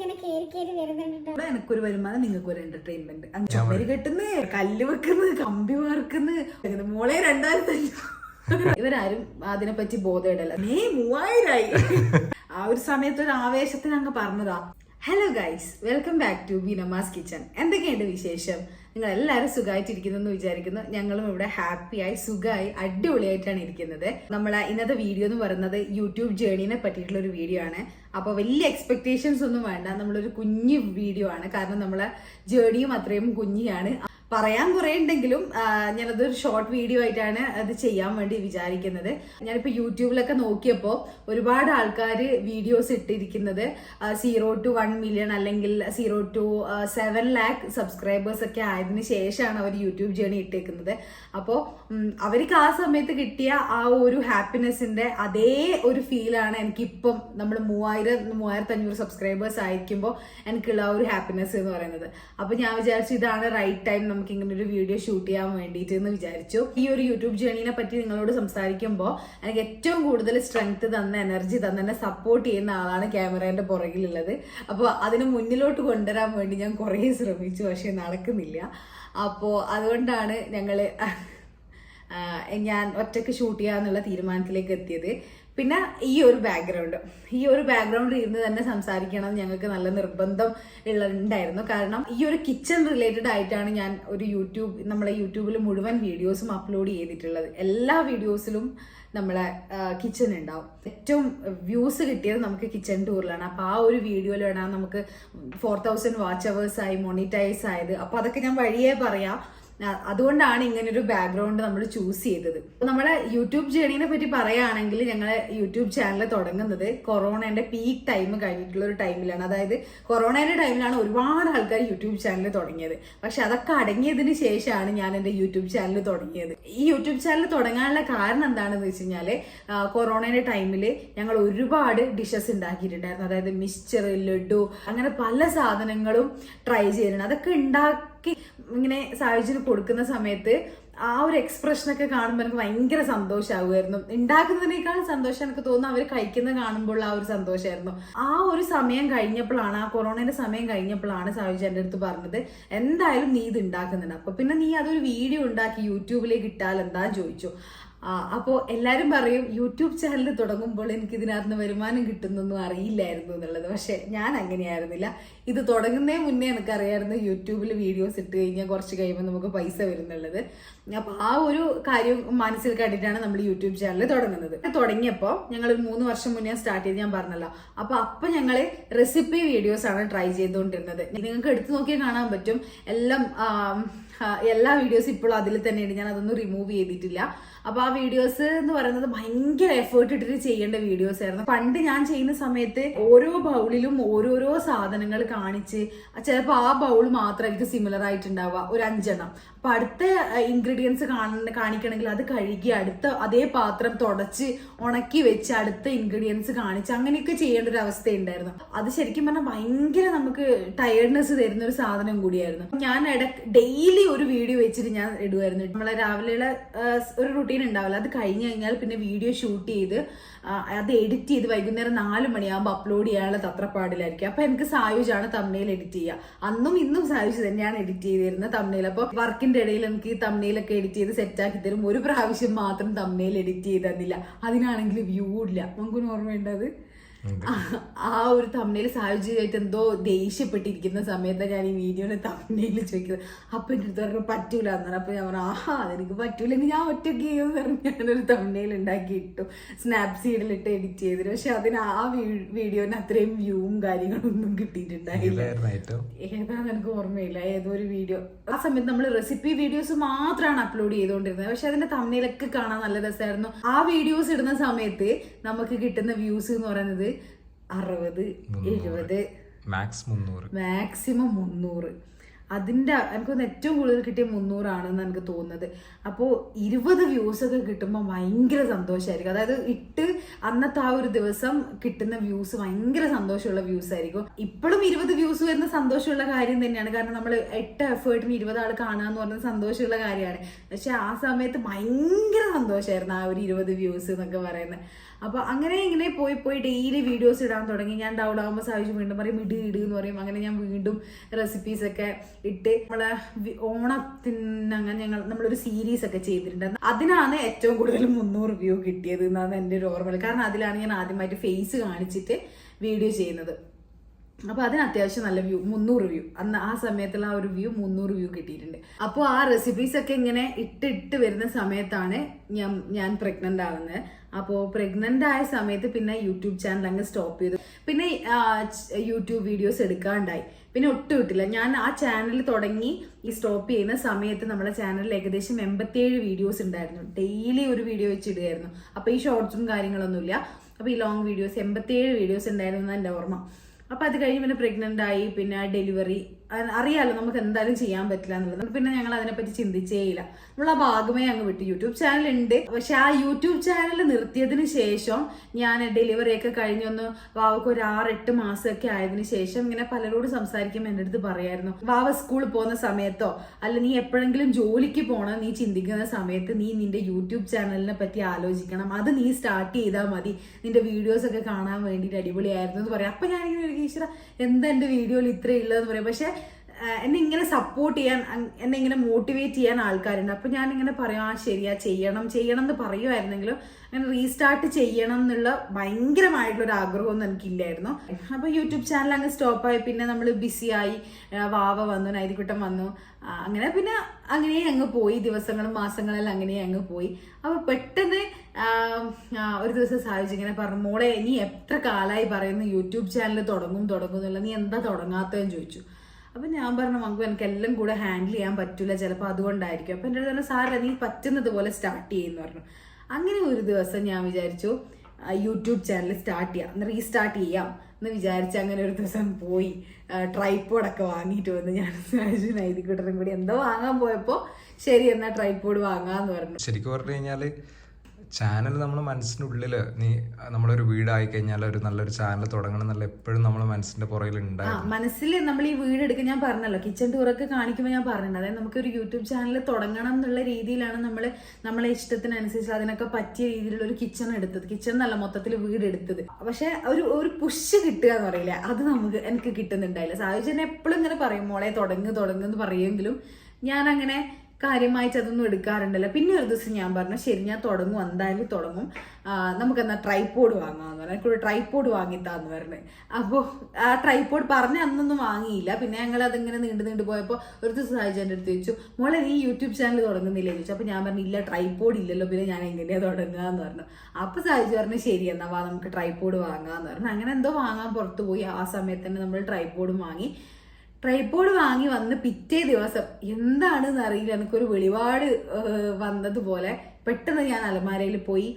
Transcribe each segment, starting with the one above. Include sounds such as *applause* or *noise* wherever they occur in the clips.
ഇങ്ങനെ വരുന്നുണ്ട് ഇവിടെ എനിക്കൊരു വരുമാനം നിങ്ങൾക്ക് ഒരു എന്റർടൈൻമെന്റ് ചുമര്. കെട്ടുന്നു കല്ല് വെക്കുന്നു കമ്പി വാർക്കുന്നത് മോളെ രണ്ടായിരത്തി. ഇവരാരും അതിനെപ്പറ്റി ബോധമിടല്ല നീ മൂവായിരായി. ആ ഒരു സമയത്ത് ഒരു ആവേശത്തിന് അങ്ങ് പറഞ്ഞതാ. Hello guys welcome back to Binama's kitchen എന്തൊക്കെയുണ്ട് വിശേഷം? നിങ്ങൾ എല്ലാവരും സുഖമായിട്ടിരിക്കുന്നു എന്ന് വിചാരിക്കുന്നു. ഞങ്ങളും ഇവിടെ ഹാപ്പിയായി സുഖമായി അടിപൊളിയായിട്ടാണ് ഇരിക്കുന്നത്. നമ്മൾ ഇന്നത്തെ വീഡിയോ എന്ന് പറയുന്നത് യൂട്യൂബ് ജേർണിനെ പറ്റിയിട്ടുള്ള ഒരു വീഡിയോ ആണ്. അപ്പോൾ വലിയ എക്സ്പെക്റ്റേഷൻസ് ഒന്നും വേണ്ട. നമ്മളൊരു കുഞ്ഞു വീഡിയോ ആണ്. കാരണം നമ്മളെ ജേർണിയും അത്രയും കുഞ്ഞിയാണ്. പറയാൻ കുറേ ഉണ്ടെങ്കിലും ഞാനത് ഞാനതൊരു ഷോർട്ട് വീഡിയോ ആയിട്ടാണ് അത് ചെയ്യാൻ വേണ്ടി വിചാരിക്കുന്നത്. ഞാനിപ്പോൾ യൂട്യൂബിലൊക്കെ നോക്കിയപ്പോൾ ഒരുപാട് ആൾക്കാർ വീഡിയോസ് ഇട്ടിരിക്കുന്നത് സീറോ ടു വൺ മില്യൺ അല്ലെങ്കിൽ zero to seven lakh subscribers ഒക്കെ ആയതിന് ശേഷമാണ് അവർ യൂട്യൂബ് ജേണി ഇട്ടേക്കുന്നത്. അപ്പോൾ അവർക്ക് ആ സമയത്ത് കിട്ടിയ ആ ഒരു ഹാപ്പിനെസ്സിന്റെ അതേ ഒരു ഫീലാണ് എനിക്കിപ്പം നമ്മൾ മൂവായിരം മൂവായിരത്തി അഞ്ഞൂറ് സബ്സ്ക്രൈബേഴ്സ് ആയിരിക്കുമ്പോൾ എനിക്കുള്ള ആ ഒരു ഹാപ്പിനെസ് എന്ന് പറയുന്നത്. അപ്പോൾ ഞാൻ വിചാരിച്ചു ഇതാണ് റൈറ്റ് ടൈം നമുക്ക് ഇങ്ങനെ ഒരു വീഡിയോ ഷൂട്ട് ചെയ്യാൻ വേണ്ടിയിട്ട് എന്ന് വിചാരിച്ചു. ഈ ഒരു യൂട്യൂബ് ജേണിനെ പറ്റി നിങ്ങളോട് സംസാരിക്കുമ്പോൾ എനിക്ക് ഏറ്റവും കൂടുതൽ സ്ട്രെങ്ത് തന്ന എനർജി തന്ന എന്നെ സപ്പോർട്ട് ചെയ്യുന്ന ആളാണ് ക്യാമറേന്റെ പുറകിലുള്ളത്. അപ്പോൾ അതിന് മുന്നിലോട്ട് കൊണ്ടുവരാൻ വേണ്ടി ഞാൻ കുറേ ശ്രമിച്ചു പക്ഷേ നടക്കുന്നില്ല. അപ്പോൾ അതുകൊണ്ടാണ് ഞങ്ങൾ ഞാൻ ഒറ്റയ്ക്ക് ഷൂട്ട് ചെയ്യാന്നുള്ള തീരുമാനത്തിലേക്ക് എത്തിയത്. പിന്നെ ഈ ഒരു ബാക്ക്ഗ്രൗണ്ട് ഈ ഒരു ബാക്ക്ഗ്രൗണ്ട് ഇരുന്ന് തന്നെ സംസാരിക്കണം. ഞങ്ങൾക്ക് നല്ല നിർബന്ധം ഉണ്ടായിരുന്നു കാരണം ഈ ഒരു കിച്ചൺ റിലേറ്റഡ് ആയിട്ടാണ് ഞാൻ ഒരു യൂട്യൂബ് നമ്മളെ യൂട്യൂബിൽ മുഴുവൻ വീഡിയോസും അപ്ലോഡ് ചെയ്തിട്ടുള്ളത്. എല്ലാ വീഡിയോസിലും നമ്മളെ കിച്ചൺ ഉണ്ടാവും ഏറ്റവും വ്യൂസ് കിട്ടിയത് നമുക്ക് കിച്ചൺ ടൂറിലാണ് അപ്പോൾ ആ ഒരു വീഡിയോയിലാണ് നമുക്ക് ഫോർ തൗസൻഡ് വാച്ച് അവേഴ്സ് ആയി മോണിറ്റൈസ് ആയത്. അപ്പോൾ അതൊക്കെ ഞാൻ വഴിയേ പറയാം. അതുകൊണ്ടാണ് ഇങ്ങനെ ഒരു ബാക്ക്ഗ്രൗണ്ട് നമ്മൾ ചൂസ് ചെയ്തത് നമ്മുടെ യൂട്യൂബ് ജേണീനെ പറ്റി പറയുകയാണെങ്കിൽ ഞങ്ങൾ യൂട്യൂബ് ചാനൽ തുടങ്ങുന്നത് കൊറോണയുടെ പീക്ക് ടൈം കഴിഞ്ഞിട്ടുള്ള ഒരു ടൈമിലാണ് അതായത് കൊറോണയുടെ ടൈമിലാണ് ഒരുപാട് ആൾക്കാർ യൂട്യൂബ് ചാനൽ തുടങ്ങിയത്. പക്ഷെ അതൊക്കെ അടങ്ങിയതിന് ശേഷമാണ് ഞാൻ എന്റെ യൂട്യൂബ് ചാനൽ തുടങ്ങിയത്. ഈ യൂട്യൂബ് ചാനൽ തുടങ്ങാനുള്ള കാരണം എന്താണെന്ന് വെച്ച് കഴിഞ്ഞാൽ കൊറോണയുടെ ടൈമിൽ ഞങ്ങൾ ഒരുപാട് ഡിഷസ് ഉണ്ടാക്കിയിട്ടുണ്ടായിരുന്നു. അതായത് മിക്സ്ചർ ലഡു അങ്ങനെ പല സാധനങ്ങളും ട്രൈ ചെയ്തിട്ടുണ്ട്. അതൊക്കെ ഉണ്ടാക്കി ഇങ്ങനെ സാഹചര്യം കൊടുക്കുന്ന സമയത്ത് ആ ഒരു എക്സ്പ്രഷനൊക്കെ കാണുമ്പോൾ എനിക്ക് ഭയങ്കര സന്തോഷമാകുമായിരുന്നു ഉണ്ടാക്കുന്നതിനേക്കാൾ സന്തോഷം എനിക്ക് തോന്നുന്നു അവർ കഴിക്കുന്നത് കാണുമ്പോൾ ആ ഒരു സന്തോഷമായിരുന്നു ആ ഒരു സമയം കഴിഞ്ഞപ്പോഴാണ് ആ കൊറോണയുടെ സമയം കഴിഞ്ഞപ്പോഴാണ് സാഹചര്യം എന്റെ അടുത്ത് പറഞ്ഞത് എന്തായാലും നീ ഇത് ഉണ്ടാക്കുന്നുണ്ട് അപ്പൊ പിന്നെ നീ അതൊരു വീഡിയോ ഉണ്ടാക്കി യൂട്യൂബിലേക്ക് ഇട്ടാൽ എന്താ ചോദിച്ചു. അപ്പോൾ എല്ലാവരും പറയും യൂട്യൂബ് ചാനൽ തുടങ്ങുമ്പോൾ എനിക്ക് ഇതിനകത്ത് വരുമാനം കിട്ടുന്നൊന്നും അറിയില്ലായിരുന്നു എന്നുള്ളത്. പക്ഷെ ഞാൻ അങ്ങനെയായിരുന്നില്ല. ഇത് തുടങ്ങുന്നേ മുന്നേ എനിക്കറിയായിരുന്നു യൂട്യൂബിൽ വീഡിയോസ് ഇട്ട് കഴിഞ്ഞാൽ കുറച്ച് കഴിയുമ്പോൾ നമുക്ക് പൈസ വരുന്നുള്ളത് അപ്പോൾ ആ ഒരു കാര്യം മനസ്സിൽ കണ്ടിട്ടാണ് നമ്മൾ യൂട്യൂബ് ചാനൽ തുടങ്ങുന്നത്. തുടങ്ങിയപ്പോൾ ഞങ്ങൾ മൂന്ന് വർഷം മുന്നേ സ്റ്റാർട്ട് ചെയ്ത് ഞാൻ പറഞ്ഞല്ലോ. അപ്പോൾ അപ്പോൾ ഞങ്ങൾ റെസിപ്പി വീഡിയോസ് ആണ് ട്രൈ ചെയ്തുകൊണ്ടിരുന്നത്. നിങ്ങൾക്ക് എടുത്തു നോക്കിയാൽ കാണാൻ പറ്റും. എല്ലാം എല്ലാ വീഡിയോസും ഇപ്പോഴും അതിൽ തന്നെയാണ്. ഞാൻ അതൊന്നും റിമൂവ് ചെയ്തിട്ടില്ല. അപ്പൊ ആ വീഡിയോസ് എന്ന് പറയുന്നത് ഭയങ്കര എഫേർട്ട് ഇട്ടിട്ട് ചെയ്യേണ്ട വീഡിയോസ് ആയിരുന്നു. പണ്ട് ഞാൻ ചെയ്യുന്ന സമയത്ത് ഓരോ ബൗളിലും ഓരോരോ സാധനങ്ങൾ കാണിച്ച് ചിലപ്പോൾ ആ ബൗൾ മാത്രം മാത്രമായിരിക്കും സിമിലർ ആയിട്ടുണ്ടാവുക ഒരു അഞ്ചെണ്ണം. അപ്പൊ അടുത്ത ഇൻഗ്രീഡിയൻസ് കാണ കാണിക്കണമെങ്കിൽ അത് കഴുകി അടുത്ത അതേ പാത്രം തുടച്ച് ഉണക്കി വെച്ച് അടുത്ത ഇൻഗ്രീഡിയൻസ് കാണിച്ച് അങ്ങനെയൊക്കെ ചെയ്യേണ്ട ഒരു അവസ്ഥയുണ്ടായിരുന്നു. അത് ശരിക്കും പറഞ്ഞാൽ ഭയങ്കര നമുക്ക് ടയർഡ്നെസ് തരുന്ന ഒരു സാധനം കൂടിയായിരുന്നു. ഞാൻ ഇട ഡെയിലി ഒരു വീഡിയോ വെച്ചിട്ട് ഞാൻ ഇടുമായിരുന്നു നമ്മളെ രാവിലെയുള്ള ഒരു റുട്ടീൻ ഉണ്ടാവില്ല. അത് കഴിഞ്ഞ് കഴിഞ്ഞാൽ പിന്നെ വീഡിയോ ഷൂട്ട് ചെയ്ത് അത് എഡിറ്റ് ചെയ്ത് വൈകുന്നേരം നാല് മണിയാകുമ്പോൾ അപ്ലോഡ് ചെയ്യാനുള്ള തത്രപ്പാടിലായിരിക്കും. അപ്പൊ എനിക്ക് സായുജാണ് തമ്മിൽ എഡിറ്റ് ചെയ്യുക അന്നും ഇന്നും സായുജ് തന്നെയാണ് എഡിറ്റ് ചെയ്തിരുന്നത് തമ്മിൽ അപ്പോൾ വർക്കിന്റെ ഇടയിൽ എനിക്ക് തമ്മിലൊക്കെ എഡിറ്റ് ചെയ്ത് സെറ്റ് ആക്കി തരും. ഒരു പ്രാവശ്യം മാത്രം തമ്മിൽ എഡിറ്റ് ചെയ്ത് തന്നില്ല. അതിനാണെങ്കിൽ വ്യൂ ഇല്ല. നമുക്ക് ഓർമ്മയുണ്ടത് ആ ഒരു തമ്മിൽ സാഹചര്യമായിട്ട് എന്തോ ദേഷ്യപ്പെട്ടിരിക്കുന്ന സമയത്ത് ഞാൻ ഈ വീഡിയോനെ തമ്മിൽ ചോദിക്കുന്നത് അപ്പൊ എന്റെ അടുത്ത് പറഞ്ഞു പറ്റൂല എന്നാണ് അപ്പൊ ഞാൻ പറഞ്ഞു ആഹാ അതെനിക്ക് പറ്റൂലെങ്കിൽ ഞാൻ ഒറ്റയ്ക്ക് ചെയ്യുമെന്ന് പറഞ്ഞു ഞാനൊരു തമ്മിൽ ഉണ്ടാക്കി ഇട്ടു. സ്നാപ് സീഡിലിട്ട് എഡിറ്റ് ചെയ്തിട്ട്. പക്ഷെ അതിന് ആ വീഡിയോന് അത്രയും വ്യൂവും കാര്യങ്ങളും ഒന്നും കിട്ടിയിട്ടുണ്ടായിരുന്നു ഏതാണെന്ന് എനിക്ക് ഓർമ്മയില്ല. ഏതോ ഒരു വീഡിയോ. ആ സമയത്ത് നമ്മൾ റെസിപ്പി വീഡിയോസ് മാത്രമാണ് അപ്ലോഡ് ചെയ്തുകൊണ്ടിരുന്നത് പക്ഷെ അതിന്റെ തമ്മിലൊക്കെ കാണാൻ നല്ല രസമായിരുന്നു ആ വീഡിയോസ് ഇടുന്ന സമയത്ത് നമുക്ക് കിട്ടുന്ന വ്യൂസ് എന്ന് പറയുന്നത് അറുപത് എഴുപത്. മാക്സ് മുന്നൂറ്. മാക്സിമം മുന്നൂറ്. അതിന്റെ എനിക്ക് ഏറ്റവും കൂടുതൽ കിട്ടിയ മുന്നൂറാണെന്ന് എനിക്ക് തോന്നുന്നത്. അപ്പോൾ ഇരുപത് വ്യൂസ് ഒക്കെ കിട്ടുമ്പോൾ ഭയങ്കര സന്തോഷമായിരിക്കും അതായത് ഇട്ട് അന്നത്തെ ആ ഒരു ദിവസം കിട്ടുന്ന വ്യൂസ് ഭയങ്കര സന്തോഷമുള്ള വ്യൂസ് ആയിരിക്കും. ഇപ്പോഴും ഇരുപത് വ്യൂസ് വരുന്ന സന്തോഷമുള്ള കാര്യം തന്നെയാണ്. കാരണം നമ്മൾ എട്ട് എഫേർട്ടിന് ഇരുപത് ആൾ കാണാന്ന് പറഞ്ഞത് സന്തോഷമുള്ള കാര്യമാണ്. പക്ഷെ ആ സമയത്ത് ഭയങ്കര സന്തോഷമായിരുന്നു ആ ഒരു ഇരുപത് വ്യൂസ് എന്നൊക്കെ പറയുന്നത്. അപ്പൊ അങ്ങനെ ഇങ്ങനെ പോയി പോയി ഡെയിലി വീഡിയോസ് ഇടാൻ തുടങ്ങി. ഞാൻ ഡൗൺ ആകുമ്പോൾ സാധിച്ചു വീണ്ടും പറയും ഇട് ഇട് എന്ന് പറയും. അങ്ങനെ ഞാൻ വീണ്ടും റെസിപ്പീസ് ഒക്കെ ഇട്ട് നമ്മളെ ഓണത്തിനങ്ങനെ ഞങ്ങൾ നമ്മളൊരു സീരീസ് ഒക്കെ ചെയ്തിട്ടുണ്ട് അതിനാണ് ഏറ്റവും കൂടുതൽ മുന്നൂറ് വ്യൂ കിട്ടിയത് എന്നാണ് എന്റെ ഒരു ഓർമ്മ കാരണം അതിലാണ് ഞാൻ ആദ്യമായിട്ട് ഫേസ് കാണിച്ചിട്ട് വീഡിയോ ചെയ്യുന്നത്. അപ്പോൾ അതിന് അത്യാവശ്യം നല്ല വ്യൂ മുന്നൂറ് വ്യൂ അന്ന് ആ സമയത്തുള്ള ആ ഒരു വ്യൂ മുന്നൂറ് വ്യൂ കിട്ടിയിട്ടുണ്ട്. അപ്പോൾ ആ റെസിപ്പീസ് ഒക്കെ ഇങ്ങനെ ഇട്ടിട്ട് ഇട്ട് വരുന്ന സമയത്താണ് ഞാൻ ഞാൻ പ്രഗ്നന്റ് ആവുന്നത്. അപ്പോൾ പ്രഗ്നന്റ് ആയ സമയത്ത് പിന്നെ യൂട്യൂബ് ചാനൽ അങ്ങ് സ്റ്റോപ്പ് ചെയ്തു. പിന്നെ യൂട്യൂബ് വീഡിയോസ് എടുക്കാണ്ടായി. പിന്നെ ഒട്ടും ഇട്ടില്ല. ഞാൻ ആ ചാനൽ തുടങ്ങി ഈ സ്റ്റോപ്പ് ചെയ്യുന്ന സമയത്ത് നമ്മുടെ ചാനലിൽ ഏകദേശം എൺപത്തിയേഴ് വീഡിയോസ് ഉണ്ടായിരുന്നു. ഡെയിലി ഒരു വീഡിയോ വെച്ച് ഇടുകയായിരുന്നു. അപ്പോൾ ഈ ഷോർട്സും കാര്യങ്ങളൊന്നുമില്ല അപ്പോൾ ഈ ലോങ് വീഡിയോസ് എൺപത്തിയേഴ് വീഡിയോസ് ഉണ്ടായിരുന്നു എന്നാണ് എന്റെ ഓർമ്മ. അപ്പൊ അത് കഴിഞ്ഞ് പിന്നെ പ്രഗ്നന്റ് ആയി പിന്നെ ഡെലിവറി അറിയാലോ നമുക്ക് എന്തായാലും ചെയ്യാൻ പറ്റില്ല എന്നുള്ളത്. പിന്നെ ഞങ്ങൾ അതിനെപ്പറ്റി ചിന്തിച്ചേ ഇല്ല. നമ്മൾ ആ ഭാഗമേ അങ്ങ് വിട്ടു. യൂട്യൂബ് ചാനൽ ഉണ്ട്. പക്ഷെ ആ യൂട്യൂബ് ചാനൽ നിർത്തിയതിന് ശേഷം ഞാൻ ഡെലിവറി ഒക്കെ കഴിഞ്ഞൊന്ന് വാവക്ക് ഒരു ആറ് എട്ട് മാസമൊക്കെ ആയതിനു ശേഷം ഇങ്ങനെ പലരോട് സംസാരിക്കുമ്പോൾ എന്റെ അടുത്ത് പറയായിരുന്നു വാവ സ്കൂളിൽ പോകുന്ന സമയത്തോ? അല്ല നീ എപ്പോഴെങ്കിലും ജോലിക്ക് പോകണം നീ ചിന്തിക്കുന്ന സമയത്ത് നീ നിന്റെ യൂട്യൂബ് ചാനലിനെ പറ്റി ആലോചിക്കണം. അത് നീ സ്റ്റാർട്ട് ചെയ്താൽ മതി. നിന്റെ വീഡിയോസ് ഒക്കെ കാണാൻ വേണ്ടിയിട്ട് അടിപൊളിയായിരുന്നു എന്ന് പറയാം. അപ്പൊ ഞാനിങ്ങനെ ഒരു ഈശ്വര എന്താ എന്റെ വീഡിയോയിൽ ഇത്രയുള്ളതെന്ന് പറയാം. പക്ഷെ എന്നെ ഇങ്ങനെ സപ്പോർട്ട് ചെയ്യാൻ എന്നെ ഇങ്ങനെ മോട്ടിവേറ്റ് ചെയ്യാൻ ആൾക്കാരുണ്ട്. അപ്പോൾ ഇങ്ങനെ പറയും ആ ശരിയാ ചെയ്യണം ചെയ്യണം എന്ന് പറയുമായിരുന്നെങ്കിലും അങ്ങനെ റീസ്റ്റാർട്ട് ചെയ്യണം എന്നുള്ള ഒരു ആഗ്രഹമൊന്നും എനിക്കില്ലായിരുന്നു. അപ്പോൾ യൂട്യൂബ് ചാനൽ അങ്ങ് സ്റ്റോപ്പായി പിന്നെ നമ്മൾ ബിസിയായി വാവ വന്നു നൈതിക്കുട്ടം വന്നു. അങ്ങനെ പിന്നെ അങ്ങനെ അങ്ങ് പോയി. ദിവസങ്ങളും മാസങ്ങളെല്ലാം അങ്ങനെ അങ്ങ് പോയി. അപ്പോൾ പെട്ടെന്ന് ഒരു ദിവസം സാധിച്ചു ഇങ്ങനെ പറഞ്ഞു മോളെ നീ എത്ര കാലമായി പറയുന്നു? യൂട്യൂബ് ചാനൽ തുടങ്ങും തുടങ്ങും എന്നുള്ളത് നീ എന്താ തുടങ്ങാത്തതെന്ന് ചോദിച്ചു. അപ്പൊ ഞാൻ പറഞ്ഞു മങ്കു എനിക്ക് എല്ലാം കൂടെ ഹാൻഡിൽ ചെയ്യാൻ പറ്റില്ല ചിലപ്പോൾ അതുകൊണ്ടായിരിക്കും. അപ്പൊ എന്റെ അടുത്ത് സാറേ നീ പറ്റുന്നത് പോലെ സ്റ്റാർട്ട് ചെയ്യുന്ന പറഞ്ഞു. അങ്ങനെ ഒരു ദിവസം ഞാൻ വിചാരിച്ചു യൂട്യൂബ് ചാനൽ സ്റ്റാർട്ട് ചെയ്യാം റീസ്റ്റാർട്ട് ചെയ്യാം എന്ന് വിചാരിച്ച് അങ്ങനെ ഒരു ദിവസം പോയി. ട്രൈപ്പോഡൊക്കെ വാങ്ങിയിട്ട് വന്ന് ഞാൻ *laughs* നൈതിക്കുട്ടനും കൂടി എന്തോ വാങ്ങാൻ പോയപ്പോൾ ശരി എന്നാൽ ട്രൈപ്പോഡ് വാങ്ങാന്ന് പറഞ്ഞു. ശരിക്കും പറഞ്ഞു കഴിഞ്ഞാൽ ചാനൽ നമ്മുടെ മനസ്സിനുള്ളിൽ നീ നമ്മളൊരു വീടായി കഴിഞ്ഞാൽ ഒരു നല്ലൊരു ചാനൽ തുടങ്ങണം എന്നുള്ള എപ്പോഴും നമ്മുടെ മനസ്സിന്റെ പുറകിൽ മനസ്സിൽ നമ്മൾ ഈ വീട് എടുക്കാൻ ഞാൻ പറഞ്ഞല്ലോ കിച്ചൺ ടൂറൊക്കെ കാണിക്കുമ്പോൾ ഞാൻ പറഞ്ഞത് അതായത് നമുക്ക് ഒരു യൂട്യൂബ് ചാനൽ തുടങ്ങണം എന്നുള്ള രീതിയിലാണ് നമ്മൾ നമ്മളെ ഇഷ്ടത്തിനനുസരിച്ച് അതിനൊക്കെ പറ്റിയ രീതിയിലുള്ള ഒരു കിച്ചൺ എടുത്തത്. കിച്ചൺ എന്നല്ല മൊത്തത്തിൽ വീട് എടുത്തത്. പക്ഷെ ഒരു ഒരു പുഷ് കിട്ടുക എന്ന് പറയില്ല അത് നമുക്ക് എനിക്ക് കിട്ടുന്നുണ്ടായില്ല. സാഹചര്യം എപ്പോഴും ഇങ്ങനെ പറയും മോളെ തുടങ്ങ് തുടങ്ങ് എന്ന് പറയുമെങ്കിലും ഞാൻ അങ്ങനെ കാര്യമായിട്ട് അതൊന്നും എടുക്കാറുണ്ടല്ലോ. പിന്നെ ഒരു ദിവസം ഞാൻ പറഞ്ഞു ശരി ഞാൻ തുടങ്ങും എന്തായാലും തുടങ്ങും. നമുക്കെന്നാ ട്രൈപോഡ് വാങ്ങാമെന്ന് പറഞ്ഞു. എനിക്കൊരു ട്രൈപോഡ് വാങ്ങിത്താന്ന് പറഞ്ഞു. അപ്പോൾ ആ ട്രൈപോഡ് പറഞ്ഞ അന്നൊന്നും വാങ്ങിയില്ല. പിന്നെ ഞങ്ങൾ അതിങ്ങനെ നീണ്ടു നീണ്ടു പോയപ്പോൾ ഒരു ദിവസം സാഹിജ് എന്റെ അടുത്ത് ചോദിച്ചു മോളെ നീ യൂട്യൂബ് ചാനൽ തുടങ്ങുന്നില്ലേ? ചോദിച്ചു. അപ്പോൾ ഞാൻ പറഞ്ഞു ഇല്ല ട്രൈപ്പോഡ് ഇല്ലല്ലോ. പിന്നെ ഞാൻ എങ്ങനെയാണ് തുടങ്ങുക എന്ന് പറഞ്ഞു. അപ്പോൾ സാഹിജ് പറഞ്ഞു ശരി എന്നാ വാ നമുക്ക് ട്രൈപ്പോഡ് വാങ്ങാമെന്ന് പറഞ്ഞു. അങ്ങനെ എന്തോ വാങ്ങാൻ പുറത്തു പോയി. ആ സമയത്ത് തന്നെ നമ്മൾ ട്രൈപ്പോഡും വാങ്ങി. ട്രൈപ്പോഡ് വാങ്ങി വന്ന് പിറ്റേ ദിവസം എന്താണെന്ന് അറിയില്ല. എനിക്കൊരു വെളിപാട് വന്നതുപോലെ പെട്ടെന്ന് ഞാൻ അലമാരയിൽ പോയി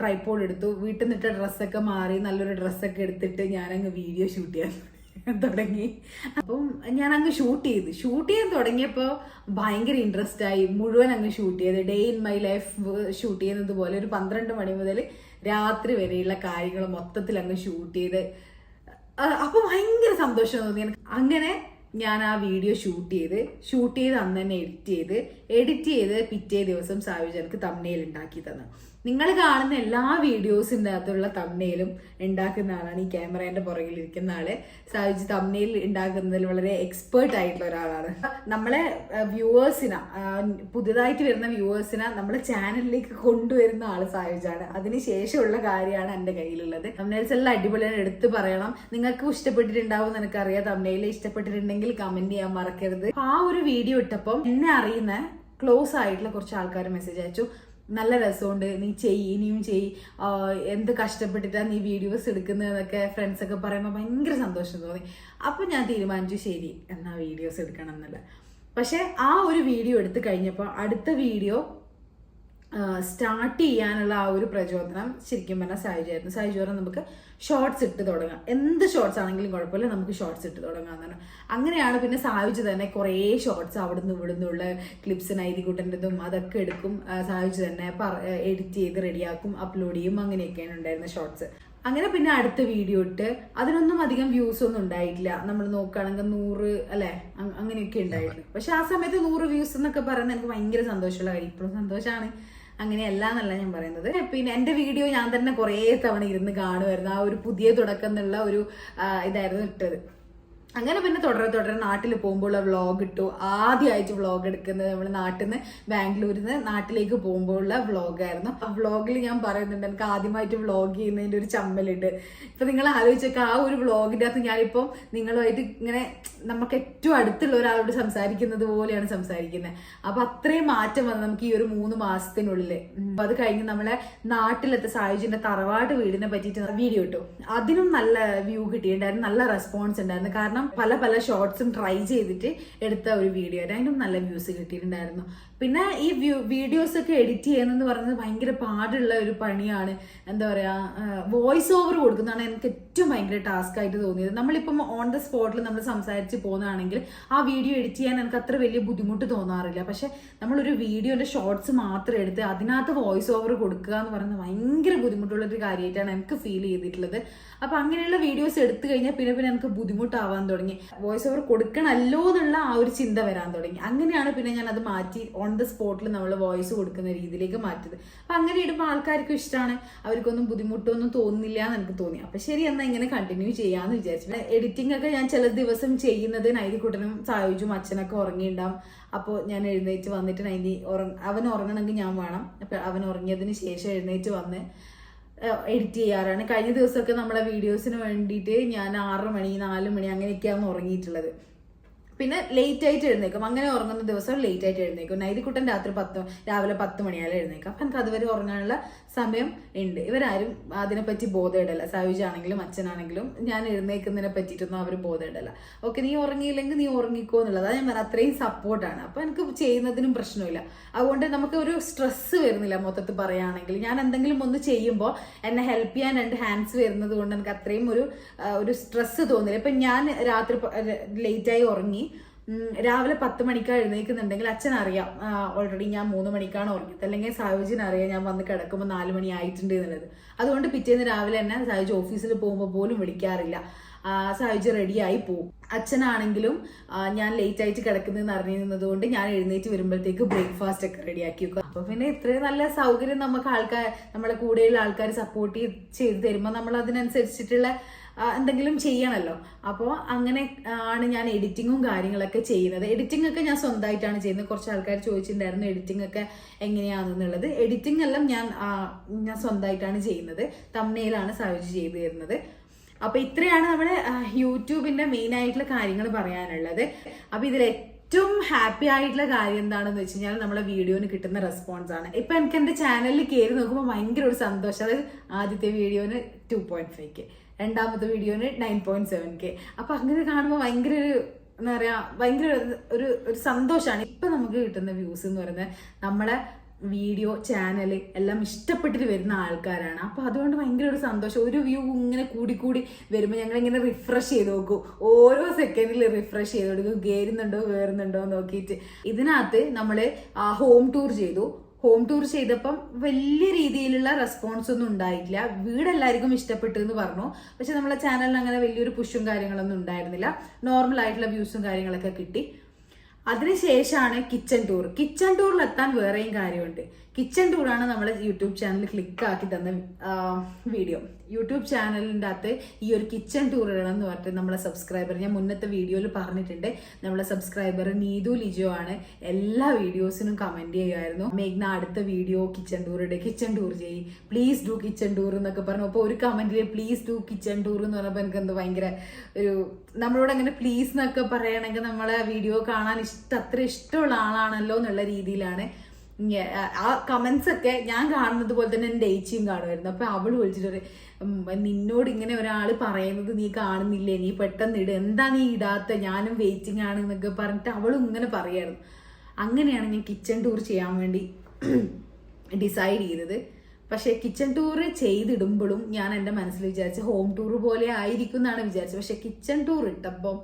ട്രൈപോഡ് എടുത്തു. വീട്ടിൽ നിന്നിട്ട് ഡ്രസ്സൊക്കെ മാറി നല്ലൊരു ഡ്രസ്സൊക്കെ എടുത്തിട്ട് ഞാനങ്ങ് വീഡിയോ ഷൂട്ട് ചെയ്യാൻ തുടങ്ങി. അപ്പം ഞാൻ അങ്ങ് ഷൂട്ട് ചെയ്ത്. ഷൂട്ട് ചെയ്യാൻ തുടങ്ങിയപ്പോൾ ഭയങ്കര ഇൻട്രസ്റ്റ് ആയി. മുഴുവൻ അങ്ങ് ഷൂട്ട് ചെയ്ത്. Day in my life shoot ചെയ്യുന്നത് പോലെ ഒരു പന്ത്രണ്ട് മണി മുതൽ രാത്രി വരെയുള്ള കാര്യങ്ങൾ മൊത്തത്തിൽ അങ്ങ് ഷൂട്ട് ചെയ്ത്. അപ്പോൾ അപ്പൊ ഭയങ്കര സന്തോഷം തോന്നി. അങ്ങനെ ഞാൻ ആ വീഡിയോ ഷൂട്ട് ചെയ്ത് ഷൂട്ട് ചെയ്ത് അന്ന് തന്നെ എഡിറ്റ് ചെയ്ത് എഡിറ്റ് ചെയ്ത് പിറ്റേ ദിവസം സാവിജനക്ക് തമ്മിൽ ഉണ്ടാക്കി തന്നു. നിങ്ങൾ കാണുന്ന എല്ലാ വീഡിയോസിന്റെ അകത്തുള്ള തമ്മയിലും ഉണ്ടാക്കുന്ന ആളാണ് ഈ ക്യാമറേന്റെ പുറകിൽ ഇരിക്കുന്ന ആൾ. സായുജ് തമ്മയിൽ ഉണ്ടാക്കുന്നതിൽ വളരെ എക്സ്പേർട്ട് ആയിട്ടുള്ള ഒരാളാണ്. നമ്മളെ വ്യൂവേഴ്സിനെ പുതുതായിട്ട് വരുന്ന വ്യൂവേഴ്സിനെ നമ്മളെ ചാനലിലേക്ക് കൊണ്ടുവരുന്ന ആൾ സായുജാണ്. അതിന് ശേഷമുള്ള കാര്യമാണ് എന്റെ കയ്യിലുള്ളത്. തമ്നയിൽസ് എല്ലാം അടിപൊളിയാണ് എടുത്തു പറയണം. നിങ്ങൾക്ക് ഇഷ്ടപ്പെട്ടിട്ടുണ്ടാവും എനിക്കറിയാം. തമ്മയിൽ ഇഷ്ടപ്പെട്ടിട്ടുണ്ടെങ്കിൽ കമന്റ് ചെയ്യാൻ മറക്കരുത്. ആ ഒരു വീഡിയോ ഇട്ടപ്പം എന്നെ അറിയുന്ന ക്ലോസ് ആയിട്ടുള്ള കുറച്ച് ആൾക്കാർ മെസ്സേജ് അയച്ചു. നല്ല രസമുണ്ട്. നീ ചെയ്യ് ഇനിയും ചെയ്യ്. ആ, എന്ത് കഷ്ടപ്പെട്ടിട്ടാണ് നീ വീഡിയോസ് എടുക്കുന്നതെന്നൊക്കെ ഫ്രണ്ട്സൊക്കെ പറയുമ്പോൾ ഭയങ്കര സന്തോഷം തോന്നി. അപ്പം ഞാൻ തീരുമാനിച്ചു ശരി എന്നാൽ വീഡിയോസ് എടുക്കണം എന്നല്ല പക്ഷേ ആ ഒരു വീഡിയോ എടുത്തു കഴിഞ്ഞപ്പോൾ അടുത്ത വീഡിയോ സ്റ്റാർട്ട് ചെയ്യാനുള്ള ആ ഒരു പ്രചോദനം ശരിക്കും പറഞ്ഞാൽ സായിജായിരുന്നു സായിജ് നമുക്ക് ഷോർട്സ് ഇട്ട് തുടങ്ങാം. എന്ത് ഷോർട്സ് ആണെങ്കിലും കുഴപ്പമില്ല നമുക്ക് ഷോർട്സ് ഇട്ട് തുടങ്ങാം എന്നാണ്. അങ്ങനെയാണ് പിന്നെ സാവിച്ച് തന്നെ കുറേ ഷോർട്സ് അവിടുന്ന് നിന്നുള്ള ക്ലിപ്സ് അതൊക്കെ എടുക്കും. സായുജ് തന്നെ എഡിറ്റ് ചെയ്ത് റെഡിയാക്കും അപ്ലോഡ് ചെയ്യും അങ്ങനെയൊക്കെയാണ് ഉണ്ടായിരുന്ന ഷോർട്സ് അങ്ങനെ പിന്നെ അടുത്ത വീഡിയോ ഇട്ട് അതിനൊന്നും അധികം വ്യൂസ് ഒന്നും ഉണ്ടായിട്ടില്ല. നമ്മൾ നോക്കുകയാണെങ്കിൽ നൂറ് അല്ലെ? അങ്ങനെയൊക്കെ ഉണ്ടായിരുന്നു. പക്ഷെ ആ സമയത്ത് നൂറ് വ്യൂസ് എന്നൊക്കെ പറയുന്നത് എനിക്ക് ഭയങ്കര സന്തോഷമുള്ള കാര്യം. ഇപ്പോഴും സന്തോഷമാണ്. അങ്ങനെയല്ല എന്നല്ല ഞാൻ പറയുന്നത്. പിന്നെ എന്റെ വീഡിയോ ഞാൻ തന്നെ കുറേ തവണ ഇരുന്ന് കാണുമായിരുന്നു. ആ ഒരു പുതിയ തുടക്കം എന്നുള്ള ഒരു ഇതായിരുന്നു ഇട്ടത്. അങ്ങനെ പിന്നെ തുടരെ തുടരെ നാട്ടിൽ പോകുമ്പോൾ വ്ളോഗ് ഇട്ടു. ആദ്യമായിട്ട് വ്ളോഗ് എടുക്കുന്നത് നമ്മൾ നാട്ടിൽ നിന്ന് ബാംഗ്ലൂരിൽ നിന്ന് നാട്ടിലേക്ക് പോകുമ്പോഴുള്ള വ്ളോഗായിരുന്നു ആ വ്ളോഗിൽ ഞാൻ പറയുന്നുണ്ട് എനിക്ക് ആദ്യമായിട്ട് വ്ളോഗ് ചെയ്യുന്നതിന്റെ ഒരു ചമ്മലുണ്ട്. ഇപ്പം നിങ്ങൾ ആലോചിച്ചൊക്കെ ആ ഒരു വ്ളോഗിന്റെ അകത്ത് ഞാനിപ്പം നിങ്ങളുമായിട്ട് ഇങ്ങനെ നമുക്ക് ഏറ്റവും അടുത്തുള്ള ഒരാളോട് സംസാരിക്കുന്നത് പോലെയാണ് സംസാരിക്കുന്നത്. അപ്പം അത്രയും മാറ്റം വന്നു നമുക്ക് ഈ ഒരു മൂന്ന് മാസത്തിനുള്ളിൽ അപ്പം അത് കഴിഞ്ഞ് നമ്മളെ നാട്ടിലത്തെ സായുജിന്റെ തറവാട് വീടിനെ പറ്റിയിട്ട് വീഡിയോ ഇട്ടു. അതിനും നല്ല വ്യൂ കിട്ടിയിട്ടുണ്ടായിരുന്നു നല്ല റെസ്പോൺസ് ഉണ്ടായിരുന്നു. കാരണം പല പല ഷോർട്സും ട്രൈ ചെയ്തിട്ട് എടുത്ത ഒരു വീഡിയോ അതിനും നല്ല വ്യൂസ് കിട്ടിയിട്ടുണ്ടായിരുന്നു. പിന്നെ ഈ വ്യൂ വീഡിയോസ് ഒക്കെ എഡിറ്റ് ചെയ്യുന്നതെന്ന് പറയുന്നത് ഭയങ്കര പാടുള്ള ഒരു പണിയാണ്. എന്താ പറയുക വോയിസ് ഓവർ കൊടുക്കുന്നതാണ് എനിക്ക് ഏറ്റവും ഭയങ്കര ടാസ്ക് ആയിട്ട് തോന്നിയത്. നമ്മളിപ്പം ഓൺ ദ സ്പോട്ടിൽ നമ്മൾ സംസാരിച്ച് പോകുന്നതാണെങ്കിൽ ആ വീഡിയോ എഡിറ്റ് ചെയ്യാൻ എനിക്ക് അത്ര വലിയ ബുദ്ധിമുട്ട് തോന്നാറില്ല. പക്ഷെ നമ്മളൊരു വീഡിയോന്റെ ഷോർട്സ് മാത്രം എടുത്ത് അതിനകത്ത് വോയിസ് ഓവർ കൊടുക്കുക എന്ന് പറയുന്നത് ഭയങ്കര ബുദ്ധിമുട്ടുള്ള ഒരു കാര്യമായിട്ടാണ് എനിക്ക് ഫീൽ ചെയ്തിട്ടുള്ളത്. അപ്പം അങ്ങനെയുള്ള വീഡിയോസ് എടുത്തു കഴിഞ്ഞാൽ പിന്നെ പിന്നെ എനിക്ക് ബുദ്ധിമുട്ടാവാൻ തുടങ്ങി. വോയിസ് ഓവർ കൊടുക്കണമല്ലോ എന്നുള്ള ആ ഒരു ചിന്ത വരാൻ തുടങ്ങി. അങ്ങനെയാണ് പിന്നെ ഞാൻ അത് മാറ്റി ഓൺ ദ സ്പോട്ടിൽ നമ്മൾ വോയിസ് കൊടുക്കുന്ന രീതിയിലേക്ക് മാറ്റിയത്. അപ്പം അങ്ങനെ ഇടുമ്പോൾ ആൾക്കാർക്കും ഇഷ്ടമാണ് അവർക്കൊന്നും ബുദ്ധിമുട്ടൊന്നും തോന്നുന്നില്ല എന്ന് എനിക്ക് തോന്നി. അപ്പം ശരി എന്നാൽ ഇങ്ങനെ കണ്ടിന്യൂ ചെയ്യാമെന്ന് വിചാരിച്ചു. എഡിറ്റിംഗ് ഒക്കെ ഞാൻ ചില ദിവസം ചെയ്യുന്നത് നൈതിക്കുട്ടനും സായുജും അച്ഛനൊക്കെ ഉറങ്ങിയിട്ടുണ്ടാവും അപ്പോൾ ഞാൻ എഴുന്നേറ്റ് വന്നിട്ട് നൈതി ഉറങ്ങ അവൻ ഉറങ്ങണമെങ്കിൽ ഞാൻ വേണം. അപ്പം അവൻ ഉറങ്ങിയതിന് ശേഷം എഴുന്നേറ്റ് വന്ന് എഡിറ്റ് ചെയ്യാറാണ്. കഴിഞ്ഞ ദിവസമൊക്കെ നമ്മളെ വീഡിയോസിന് വേണ്ടിയിട്ട് ഞാൻ ആറ് മണി നാല് മണി അങ്ങനെയൊക്കെയാണ് ഉറങ്ങിയിട്ടുള്ളത്. പിന്നെ ലേറ്റ് ആയിട്ട് എഴുന്നേക്കും അങ്ങനെ ഉറങ്ങുന്ന ദിവസം ലേറ്റ് ആയിട്ട് എഴുന്നേക്കും നൈതിക്കുട്ടൻ രാത്രി പത്ത് രാവിലെ പത്ത് മണിയായാലും എഴുന്നേക്കും അപ്പം എനിക്ക് അതുവരെ ഉറങ്ങാനുള്ള സമയം ഉണ്ട്. ഇവരാരും അതിനെപ്പറ്റി ബോധമിടല്ല. സായുജാണെങ്കിലും അച്ഛനാണെങ്കിലും ഞാൻ എഴുന്നേക്കുന്നതിനെ പറ്റിയിട്ടൊന്നും അവർ ബോധമിടല്ല. ഓക്കെ നീ ഉറങ്ങിയില്ലെങ്കിൽ നീ ഉറങ്ങിക്കോ എന്നുള്ളത്. ഞാൻ പറഞ്ഞ അത്രയും സപ്പോർട്ടാണ് അപ്പം എനിക്ക് ചെയ്യുന്നതിനും പ്രശ്നമില്ല. അതുകൊണ്ട് നമുക്ക് ഒരു സ്ട്രെസ് വരുന്നില്ല മൊത്തത്തിൽ പറയുകയാണെങ്കിൽ ഞാൻ എന്തെങ്കിലും ഒന്ന് ചെയ്യുമ്പോൾ എന്നെ ഹെൽപ്പ് ചെയ്യാൻ രണ്ട് ഹാൻഡ്സ് വരുന്നത് കൊണ്ട് എനിക്ക് അത്രയും ഒരു ഒരു സ്ട്രെസ് തോന്നില്ല. ഇപ്പം ഞാൻ രാത്രി ലേറ്റായി ഉറങ്ങി. രാവിലെ പത്ത് മണിക്കാണ് എഴുന്നേൽക്കുന്നുണ്ടെങ്കിൽ അച്ഛൻ അറിയാം. ഓൾറെഡി ഞാൻ മൂന്ന് മണിക്കാണ് ഉറങ്ങിയത്. അല്ലെങ്കിൽ സായുജിന് അറിയാം ഞാൻ വന്ന് കിടക്കുമ്പോൾ നാല് മണി ആയിട്ടുണ്ട് എന്നുള്ളത്. അതുകൊണ്ട് പിറ്റേന്ന് രാവിലെ തന്നെ സായുജ് ഓഫീസിൽ പോകുമ്പോൾ പോലും വിളിക്കാറില്ല. സാഹചര്യം സായുജ് റെഡിയായി പോകും അച്ഛനാണെങ്കിലും ഞാൻ ലേറ്റ് ആയിട്ട് കിടക്കുന്നതെന്ന് അറിഞ്ഞിരുന്നത് കൊണ്ട് ഞാൻ എഴുന്നേറ്റ് വരുമ്പോഴത്തേക്ക് ബ്രേക്ക്ഫാസ്റ്റ് ഒക്കെ റെഡിയാക്കി വെക്കും. അപ്പൊ പിന്നെ ഇത്രയും നല്ല സൗകര്യം നമുക്ക് ആൾക്കാർ നമ്മുടെ കൂടെയുള്ള ആൾക്കാർ സപ്പോർട്ട് ചെയ്ത് തരുമ്പോൾ നമ്മൾ അതിനനുസരിച്ചിട്ടുള്ള എന്തെങ്കിലും ചെയ്യണമല്ലോ അപ്പോൾ അങ്ങനെ ആണ് ഞാൻ എഡിറ്റിങ്ങും കാര്യങ്ങളൊക്കെ ചെയ്യുന്നത്. എഡിറ്റിംഗ് ഒക്കെ ഞാൻ സ്വന്തമായിട്ടാണ് ചെയ്യുന്നത്. കുറച്ച് ആൾക്കാർ ചോദിച്ചിട്ടുണ്ടായിരുന്നു എഡിറ്റിംഗ് ഒക്കെ എങ്ങനെയാണെന്നുള്ളത്. എഡിറ്റിംഗ് എല്ലാം ഞാൻ ഞാൻ സ്വന്തമായിട്ടാണ് ചെയ്യുന്നത്. തമ്മനയിലാണ് സാവിജ് ചെയ്തു തരുന്നത് അപ്പോൾ ഇത്രയാണ് നമ്മുടെ യൂട്യൂബിന്റെ മെയിൻ ആയിട്ടുള്ള കാര്യങ്ങൾ പറയാനുള്ളത്. അപ്പോൾ ഇതിൽ ഏറ്റവും ഹാപ്പി ആയിട്ടുള്ള കാര്യം എന്താണെന്ന് വെച്ച് കഴിഞ്ഞാൽ നമ്മളെ വീഡിയോന് കിട്ടുന്ന റെസ്പോൺസ് ആണ്. ഇപ്പൊ എനിക്ക് എന്റെ ചാനലിൽ കയറി നോക്കുമ്പോൾ ഭയങ്കര ഒരു സന്തോഷം. അതായത് ആദ്യത്തെ വീഡിയോന് ടു പോയിന്റ് ഫൈവ് കെ രണ്ടാമത്തെ വീഡിയോന് നയൻ പോയിന്റ് സെവൻ കെ അപ്പൊ അങ്ങനെ കാണുമ്പോൾ ഭയങ്കര ഒരു എന്താ പറയാ ഭയങ്കര ഒരു- ഒരു സന്തോഷമാണ് ഇപ്പൊ നമുക്ക് കിട്ടുന്ന വ്യൂസ് എന്ന് പറയുന്നത് നമ്മളെ വീഡിയോ ചാനൽ എല്ലാം ഇഷ്ടപ്പെട്ടിട്ട് വരുന്ന ആൾക്കാരാണ്. അപ്പൊ അതുകൊണ്ട് ഭയങ്കര ഒരു സന്തോഷം. ഒരു വ്യൂ ഇങ്ങനെ കൂടി കൂടി വരുമ്പോൾ ഞങ്ങൾ ഇങ്ങനെ റിഫ്രഷ് ചെയ്ത് നോക്കും. ഓരോ സെക്കൻഡിൽ റിഫ്രഷ് ചെയ്ത് കൊടുക്കും. കയറുന്നുണ്ടോ കയറുന്നുണ്ടോ നോക്കിയിട്ട്. ഇതിനകത്ത് നമ്മൾ ഹോം ടൂർ ചെയ്തു. ഹോം ടൂർ ചെയ്തപ്പം വലിയ രീതിയിലുള്ള റെസ്പോൺസ് ഒന്നും ഉണ്ടായിട്ടില്ല. വീടെല്ലാവർക്കും ഇഷ്ടപ്പെട്ടു എന്ന് പറഞ്ഞു. പക്ഷെ നമ്മളെ ചാനലിന് അങ്ങനെ വലിയൊരു പുഷും കാര്യങ്ങളൊന്നും ഉണ്ടായിരുന്നില്ല. നോർമൽ ആയിട്ടുള്ള വ്യൂസും കാര്യങ്ങളൊക്കെ കിട്ടി. അതിനുശേഷമാണ് കിച്ചൺ ടൂർ കിച്ചൺ ടൂറിൽ എത്താൻ വേറെയും കാര്യമുണ്ട്. കിച്ചൺ ടൂറാണ് നമ്മൾ യൂട്യൂബ് ചാനൽ ക്ലിക്ക് ആക്കി തന്ന വീഡിയോ യൂട്യൂബ് ചാനലിന്റെ അകത്ത് ഈ ഒരു കിച്ചൺ എന്ന് പറഞ്ഞിട്ട് നമ്മളെ സബ്സ്ക്രൈബർ ഞാൻ മുന്നത്തെ വീഡിയോയിൽ പറഞ്ഞിട്ടുണ്ട്. നമ്മളെ സബ്സ്ക്രൈബർ നീതു ലിജോ ആണ്. എല്ലാ വീഡിയോസിനും കമന്റ് ചെയ്യുമായിരുന്നു. മേഘ്ന അടുത്ത വീഡിയോ കിച്ചൺ ടൂർ ഇട്. കിച്ചൺ ടൂർ ചെയ്യ്. പ്ലീസ് ഡു കിച്ചൺ ടൂർ എന്നൊക്കെ പറഞ്ഞു. അപ്പോൾ ഒരു കമന്റിൽ പ്ലീസ് ഡു കിച്ചൺ ടൂർ എന്ന് പറഞ്ഞപ്പോൾ എനിക്ക് എന്തോ ഭയങ്കര ഒരു നമ്മളോട് അങ്ങനെ പ്ലീസ് എന്നൊക്കെ പറയണമെങ്കിൽ നമ്മളെ വീഡിയോ കാണാൻ ഇഷ്ടം അത്ര ഇഷ്ടമുള്ള ആളാണല്ലോ എന്നുള്ള രീതിയിലാണ് ആ കമൻസ് ഒക്കെ ഞാൻ കാണുന്നത് പോലെ തന്നെ എന്റെ ഏച്ചിയും കാണുമായിരുന്നു. അപ്പൊ അവൾ വിളിച്ചിട്ട് നിന്നോട് ഇങ്ങനെ ഒരാൾ പറയുന്നത് നീ കാണുന്നില്ലേ? നീ പെട്ടെന്ന് ഇട. എന്താ നീ ഇടാത്ത? ഞാനും വെയിറ്റിംഗ് ആണ് എന്നൊക്കെ പറഞ്ഞിട്ട് അവളും ഇങ്ങനെ പറയായിരുന്നു. അങ്ങനെയാണ് ഞാൻ കിച്ചൺ ടൂർ ചെയ്യാൻ വേണ്ടി *clears throat* ഡിസൈഡ് ചെയ്തത്. പക്ഷേ കിച്ചൺ ടൂർ ചെയ്തിടുമ്പോഴും ഞാൻ എന്റെ മനസ്സിൽ വിചാരിച്ച ഹോം ടൂർ പോലെ ആയിരിക്കും എന്നാണ് വിചാരിച്ചത്. പക്ഷേ കിച്ചൺ ടൂർ ഇട്ടപ്പം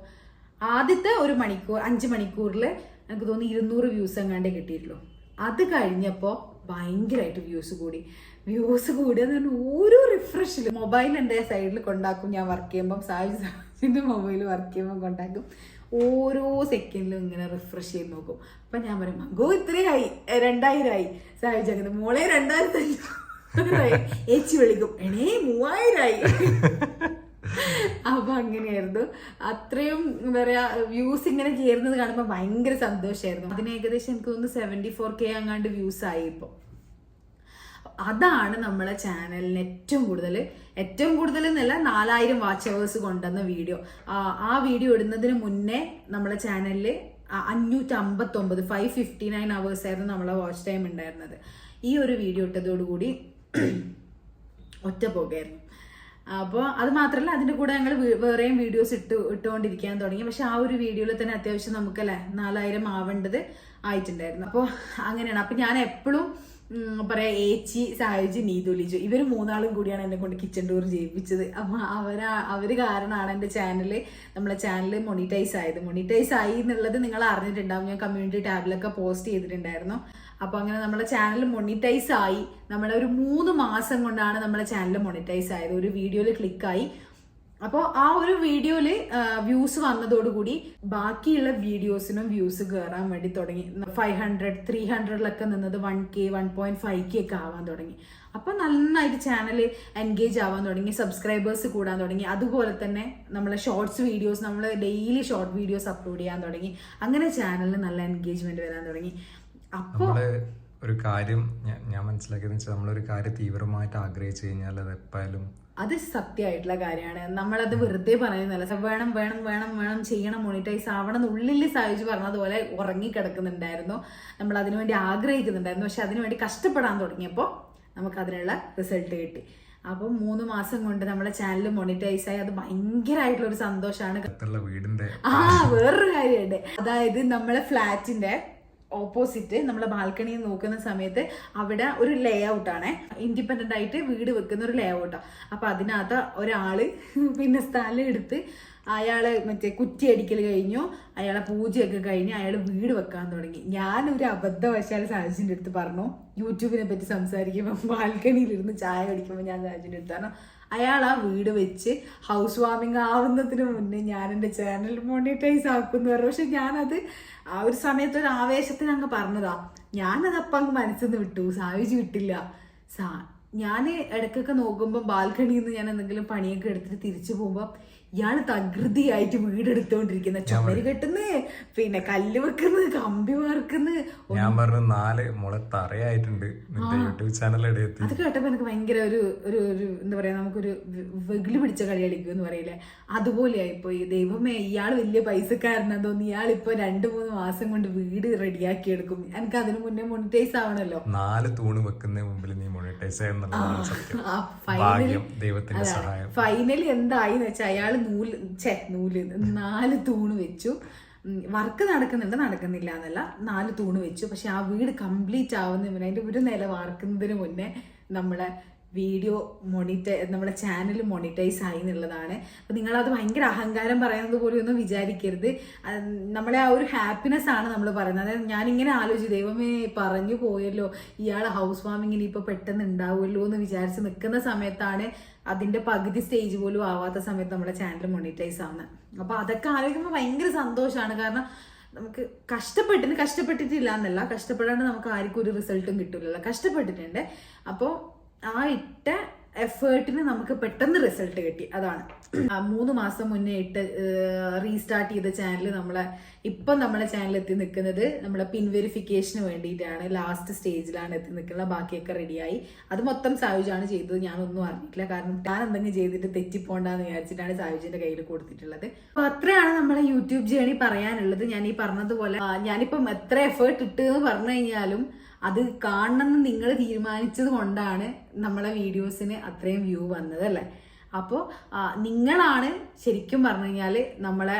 ആദ്യത്തെ ഒരു മണിക്കൂർ അഞ്ച് മണിക്കൂറിൽ എനിക്ക് തോന്നുന്നു ഇരുന്നൂറ് വ്യൂസ് എങ്ങാണ്ടേ കിട്ടിയിട്ടുള്ളൂ. അത് കഴിഞ്ഞപ്പോൾ ഭയങ്കരമായിട്ട് വ്യൂസ് കൂടി. വ്യൂസ് കൂടിയെന്ന് പറഞ്ഞാൽ ഓരോ റിഫ്രഷിലും മൊബൈൽ എന്റെ സൈഡിൽ കൊണ്ടാക്കും ഞാൻ വർക്ക് ചെയ്യുമ്പം സായി സാജിന്റെ മൊബൈൽ വർക്ക് ചെയ്യുമ്പോൾ കൊണ്ടാക്കും. ഓരോ സെക്കൻഡിലും ഇങ്ങനെ റിഫ്രഷ് ചെയ്ത് നോക്കും. അപ്പം ഞാൻ പറയും മകോ ഇത്രയായി. രണ്ടായിരമായി സാഹിജ് അങ്ങനെ മോളെ രണ്ടായിരത്തി ഏച്ചി വിളിക്കും എണേ മൂവായിരമായി അപ്പൊ അങ്ങനെയായിരുന്നു. അത്രയും എന്താ പറയാ വ്യൂസ് ഇങ്ങനെ കയറുന്നത് കാണുമ്പോൾ ഭയങ്കര സന്തോഷമായിരുന്നു അതിന് ഏകദേശം എനിക്ക് തോന്നുന്നു സെവന്റി ഫോർ കെ അങ്ങാണ്ട് വ്യൂസ് ആയി ഇപ്പോൾ അതാണ് നമ്മളെ ചാനലിന് ഏറ്റവും കൂടുതൽ ഏറ്റവും കൂടുതൽ എന്നല്ല നാലായിരം വാച്ച് അവേഴ്സ് കൊണ്ടുവന്ന വീഡിയോ ആ വീഡിയോ ഇടുന്നതിന് മുന്നേ നമ്മളെ ചാനലിൽ അഞ്ഞൂറ്റി അമ്പത്തൊമ്പത് ഫൈവ് ഫിഫ്റ്റി നയൻ അവേഴ്സ് ആയിരുന്നു നമ്മളെ വാച്ച് ടൈം ഉണ്ടായിരുന്നത്. ഈ ഒരു വീഡിയോ ഇട്ടതോടുകൂടി ഒറ്റ പോകായിരുന്നു അപ്പോൾ അത് മാത്രമല്ല അതിന്റെ കൂടെ ഞങ്ങൾ വേറെയും വീഡിയോസ് ഇട്ട് ഇട്ടുകൊണ്ടിരിക്കാൻ തുടങ്ങി. പക്ഷെ ആ ഒരു വീഡിയോയിൽ തന്നെ അത്യാവശ്യം നമുക്കല്ലേ നാലായിരം ആവേണ്ടത് ആയിട്ടുണ്ടായിരുന്നു. അപ്പോൾ അങ്ങനെയാണ്. അപ്പം ഞാൻ എപ്പോഴും പറയാ ഏച്ചി സായുജി നീതു ലിജു. ഇവർ മൂന്നാളും കൂടിയാണ് എന്നെ കൊണ്ട് കിച്ചൺ ടൂർ ചെയ്യിപ്പിച്ചത്. അപ്പം അവരാ അവർ കാരണമാണ് എന്റെ ചാനൽ നമ്മളെ ചാനൽ മൊണിറ്റൈസ് ആയത്. മൊണിറ്റൈസ് ആയി എന്നുള്ളത് നിങ്ങൾ അറിഞ്ഞിട്ടുണ്ടാവും. ഞാൻ കമ്മ്യൂണിറ്റി ടാബിലൊക്കെ പോസ്റ്റ് ചെയ്തിട്ടുണ്ടായിരുന്നു. അപ്പോൾ അങ്ങനെ നമ്മുടെ ചാനൽ മൊണിറ്റൈസ് ആയി. നമ്മുടെ ഒരു മൂന്ന് മാസം കൊണ്ടാണ് നമ്മുടെ ചാനൽ മൊണിറ്റൈസ് ആയത്. ഒരു വീഡിയോയിൽ ക്ലിക്കായി അപ്പോൾ ആ ഒരു വീഡിയോയിൽ വ്യൂസ് വന്നതോടുകൂടി ബാക്കിയുള്ള വീഡിയോസിനും വ്യൂസ് കയറാൻ വേണ്ടി തുടങ്ങി. ഫൈവ് ഹൺഡ്രഡ് ത്രീ ഹൺഡ്രഡിലൊക്കെ നിന്നത് one K one point five K ഒക്കെ ആവാൻ തുടങ്ങി. അപ്പോൾ നന്നായിട്ട് ചാനൽ എൻഗേജ് ആവാൻ തുടങ്ങി സബ്സ്ക്രൈബേഴ്സ് കൂടാൻ തുടങ്ങി. അതുപോലെ തന്നെ നമ്മളെ ഷോർട്സ് വീഡിയോസ് നമ്മൾ ഡെയിലി ഷോർട്ട് വീഡിയോസ് അപ്ലോഡ് ചെയ്യാൻ തുടങ്ങി. അങ്ങനെ ചാനലിന് നല്ല എൻഗേജ്മെന്റ് വരാൻ തുടങ്ങി. അപ്പോൾ ഒരു കാര്യം ഞാൻ- മനസ്സിലാക്കിയത് മനസ്സിലാക്കിയെന്ന് വെച്ചാൽ നമ്മളൊരു കാര്യം തീവ്രമായിട്ട് ആഗ്രഹിച്ചു കഴിഞ്ഞാൽ അത് എപ്പോഴും അത് സത്യമായിട്ടുള്ള കാര്യമാണ്. നമ്മളത് വെറുതെ പറയുന്നില്ല വേണം വേണം വേണം വേണം ചെയ്യണം മോണിറ്റൈസ് ആവണം ഉള്ളിൽ സാധിച്ചു പറഞ്ഞതുപോലെ ഉറങ്ങിക്കിടക്കുന്നുണ്ടായിരുന്നു. നമ്മൾ അതിനുവേണ്ടി ആഗ്രഹിക്കുന്നുണ്ടായിരുന്നു. പക്ഷെ അതിനുവേണ്ടി കഷ്ടപ്പെടാൻ തുടങ്ങിയപ്പോൾ നമുക്ക് അതിനുള്ള റിസൾട്ട് കിട്ടി. അപ്പം മൂന്ന് മാസം കൊണ്ട് നമ്മുടെ ചാനൽ മോണിറ്റൈസ് ആയി. അത് ഭയങ്കരമായിട്ടുള്ള ഒരു സന്തോഷമാണ് വീടിന്റെ ആ വേറൊരു കാര്യമുണ്ട്. അതായത് നമ്മളെ ഫ്ലാറ്റിന്റെ ഓപ്പോസിറ്റ് നമ്മൾ ബാൽക്കണിയിൽ നോക്കുന്ന സമയത്ത് അവിടെ ഒരു ലേ ഔട്ടാണ് ഇൻഡിപെൻഡന്റ് ആയിട്ട് വീട് വെക്കുന്ന ഒരു ലേ ഔട്ടാണ് അപ്പോൾ അതിനകത്ത് ഒരാൾ പിന്നെ സ്ഥലം എടുത്ത് അയാൾ മറ്റേ കുറ്റി അടിക്കൽ കഴിഞ്ഞു അയാളെ പൂജയൊക്കെ കഴിഞ്ഞ് അയാൾ വീട് വെക്കാൻ തുടങ്ങി. ഞാനൊരു അബദ്ധവശാൽ സാജിന്റെ അടുത്ത് പറഞ്ഞു. യൂട്യൂബിനെ പറ്റി സംസാരിക്കുമ്പോൾ ബാൽക്കണിയിലിരുന്ന് ചായ കുടിക്കുമ്പോൾ ഞാൻ സാജിന്റെ അടുത്ത് പറഞ്ഞു അയാൾ ആ വീട് വെച്ച് ഹൗസ് വാമിങ് ആവുന്നതിന് മുന്നേ ഞാൻ എന്റെ ചാനൽ മോണിറ്റൈസ് ആക്കുന്നു പറഞ്ഞു. പക്ഷെ ഞാനത് ആ ഒരു സമയത്ത് ഒരു ആവേശത്തിന് അങ്ങ് പറഞ്ഞതാ. ഞാനത് അപ്പം അങ്ങ് മനസ്സിൽ നിന്ന് വിട്ടു. സായുജ് വിട്ടില്ല. സാ ഞാൻ ഇടയ്ക്കൊക്കെ നോക്കുമ്പോൾ ബാൽക്കണിയിൽ നിന്ന് ഞാൻ എന്തെങ്കിലും പണിയൊക്കെ എടുത്തിട്ട് തിരിച്ചു പോകുമ്പോൾ ഇയാൾ തകൃതിയായിട്ട് വീടെടുത്തോണ്ടിരിക്കുന്ന. ചുമര് കെട്ടുന്ന പിന്നെ കല്ല് വെക്കുന്നത് കമ്പി വാർക്കുന്നു. ഞാൻ പറഞ്ഞു നാല് മുളെ തറയായിട്ടുണ്ട്. യൂട്യൂബ് ചാനൽ അത് കേട്ടപ്പോ എനിക്ക് ഭയങ്കര ഒരു ഒരു ഒരു എന്താ പറയാ നമുക്കൊരു വെകിളി പിടിച്ച കളി കളിക്കും എന്ന് പറയില്ലേ? അതുപോലെ ആയിപ്പോയി ദൈവമേ ഇയാൾ വലിയ പൈസക്കാരനാ തോന്നി ഇയാൾ ഇപ്പൊ രണ്ടു മൂന്ന് മാസം കൊണ്ട് വീട് റെഡിയാക്കി എടുക്കും. എനിക്ക് അതിനു മുന്നേ മോണിറ്റൈസ് ആവണല്ലോ. നാല് തൂണ് വെക്കുന്ന മുമ്പിൽ നീ മോണിറ്റൈസ് ഫൈനലി എന്തായി വെച്ചാൽ അയാൾ നൂൽ ചെ നൂൽ നാല് തൂണ് വെച്ചു. വർക്ക് നടക്കുന്നുണ്ട് നടക്കുന്നില്ല എന്നല്ല. നാല് തൂണ് വെച്ചു. പക്ഷെ ആ വീട് കംപ്ലീറ്റ് ആവുന്നതിന് അതിന്റെ ഒരു നില വാർക്കുന്നതിന് മുന്നേ നമ്മളെ വീഡിയോ മോണിറ്റൈ നമ്മുടെ ചാനൽ മോണിറ്റൈസ് ആയി എന്നുള്ളതാണ്. അപ്പം നിങ്ങളത് ഭയങ്കര അഹങ്കാരം പറയുന്നത് പോലെ ഒന്നും വിചാരിക്കരുത്. നമ്മളെ ആ ഒരു ഹാപ്പിനെസ് ആണ് നമ്മൾ പറയുന്നത്. അതായത് ഞാനിങ്ങനെ ആലോചിച്ചു ദൈവമേ പറഞ്ഞു പോയല്ലോ ഇയാൾ ഹൗസ് വാമിങ്ങിന് ഇപ്പോൾ പെട്ടെന്ന് ഉണ്ടാവുമല്ലോ എന്ന് വിചാരിച്ച് നിൽക്കുന്ന സമയത്താണ് അതിന്റെ പകുതി സ്റ്റേജ് പോലും ആവാത്ത സമയത്ത് നമ്മുടെ ചാനൽ മോണിറ്റൈസ് ആവുന്നത് അപ്പോൾ അതൊക്കെ ആലോചിക്കുമ്പോൾ ഭയങ്കര സന്തോഷമാണ് കാരണം നമുക്ക് കഷ്ടപ്പെട്ടിന് കഷ്ടപ്പെട്ടിട്ടില്ല എന്നല്ല കഷ്ടപ്പെടാണ്ട് നമുക്ക് ആർക്കും ഒരു റിസൾട്ടും കിട്ടില്ലല്ലോ കഷ്ടപ്പെട്ടിട്ടുണ്ട്. അപ്പോൾ ആ ഇട്ട എഫേർട്ടിന് നമുക്ക് പെട്ടെന്ന് റിസൾട്ട് കിട്ടി. അതാണ്. മൂന്ന് മാസം മുന്നേ ഇട്ട് റീസ്റ്റാർട്ട് ചെയ്ത ചാനൽ നമ്മളെ ഇപ്പം നമ്മളെ ചാനൽ എത്തി നിൽക്കുന്നത് നമ്മളെ പിൻ വെരിഫിക്കേഷന് വേണ്ടിയിട്ടാണ്. ലാസ്റ്റ് സ്റ്റേജിലാണ് എത്തി നിൽക്കുന്നത്. ബാക്കിയൊക്കെ റെഡിയായി അത് മൊത്തം സായുജാണ് ചെയ്തത്. ഞാനൊന്നും അറിഞ്ഞിട്ടില്ല. കാരണം ഞാൻ എന്തെങ്കിലും ചെയ്തിട്ട് തെറ്റിപ്പോണ്ടെന്ന് വിചാരിച്ചിട്ടാണ് സായുജിന്റെ കയ്യിൽ കൊടുത്തിട്ടുള്ളത്. അപ്പൊ അത്രയാണ് നമ്മളെ യൂട്യൂബ് ജേണി പറയാനുള്ളത്. ഞാൻ ഈ പറഞ്ഞതുപോലെ ഞാനിപ്പം എത്ര എഫേർട്ട് ഇട്ടു എന്ന് പറഞ്ഞു കഴിഞ്ഞാലും അത് കാണണമെന്ന് നിങ്ങൾ തീരുമാനിച്ചത് കൊണ്ടാണ് നമ്മളെ വീഡിയോസിന് അത്രയും വ്യൂ വന്നത് അല്ലേ? അപ്പോൾ നിങ്ങളാണ് ശരിക്കും പറഞ്ഞു കഴിഞ്ഞാൽ നമ്മളെ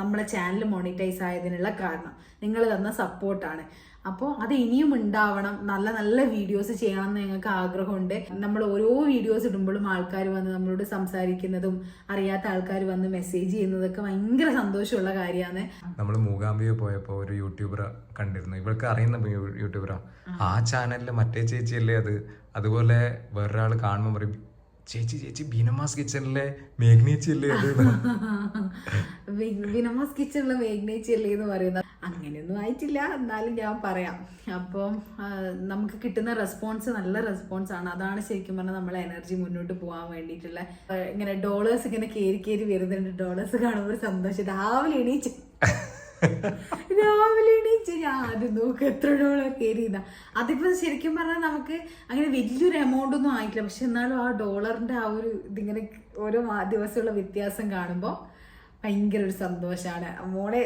നമ്മളെ ചാനൽ മോണിറ്റൈസ് ആയതിനുള്ള കാരണം. നിങ്ങൾ തന്ന സപ്പോർട്ടാണ് അപ്പോൾ അത് ഇനിയും ഉണ്ടാവണം. നല്ല നല്ല വീഡിയോസ് ചെയ്യണം എന്ന് ഞങ്ങൾക്ക് ആഗ്രഹമുണ്ട്. നമ്മൾ ഓരോ വീഡിയോസ് ഇടുമ്പോഴും ആൾക്കാർ വന്ന് നമ്മളോട് സംസാരിക്കുന്നതും അറിയാത്ത ആൾക്കാർ വന്ന് മെസ്സേജ് ചെയ്യുന്നതൊക്കെ ഭയങ്കര സന്തോഷമുള്ള കാര്യമാണ്. നമ്മൾ മൂകാംബിക പോയപ്പോൾ ഒരു യൂട്യൂബറെ കണ്ടിരുന്നു. ഇവൾക്ക് അറിയുന്ന യൂട്യൂബറാണ് യൂട്യൂബറാ ആ. ചാനലിൽ മറ്റേ ചേച്ചിയല്ലേ അത്? അതുപോലെ വേറൊരാൾ കാണുമ്പോൾ പറയും ചേച്ചി ചേച്ചി ബീനമാസ് കിച്ചണിലെ മേഘ്നേച്ചി അല്ലേ അത്? *laughs* വിനമോസ് കിച്ചണിലെ മേഘ്നേച്ചി അല്ലേ എന്ന് പറയുന്നത്. അങ്ങനെയൊന്നും ആയിട്ടില്ല എന്നാലും ഞാൻ പറയാം. അപ്പം നമുക്ക് കിട്ടുന്ന റെസ്പോൺസ് നല്ല റെസ്പോൺസ് ആണ്. അതാണ് ശരിക്കും പറഞ്ഞാൽ നമ്മളെ എനർജി മുന്നോട്ട് പോകാൻ വേണ്ടിയിട്ടുള്ള. ഇങ്ങനെ ഡോളേഴ്സ് ഇങ്ങനെ കയറി കയറി വരുന്നുണ്ട്. ഡോളേഴ്സ് കാണുമ്പോൾ ഒരു സന്തോഷം. രാവിലെ എണീച്ച്. രാവിലെ എണീച്ച് ഞാൻ ആദ്യം നോക്ക് എത്ര ഡോളർ കയറിയതാ അതിപ്പോ ശരിക്കും പറഞ്ഞാൽ നമുക്ക് അങ്ങനെ വലിയൊരു എമൗണ്ട് ഒന്നും ആയിട്ടില്ല. പക്ഷെ എന്നാലും ആ ഡോളറിന്റെ ആ ഒരു ഇതിങ്ങനെ ഓരോ ദിവസമുള്ള വ്യത്യാസം കാണുമ്പോൾ ഭയങ്കര ഒരു സന്തോഷമാണ് മോളെ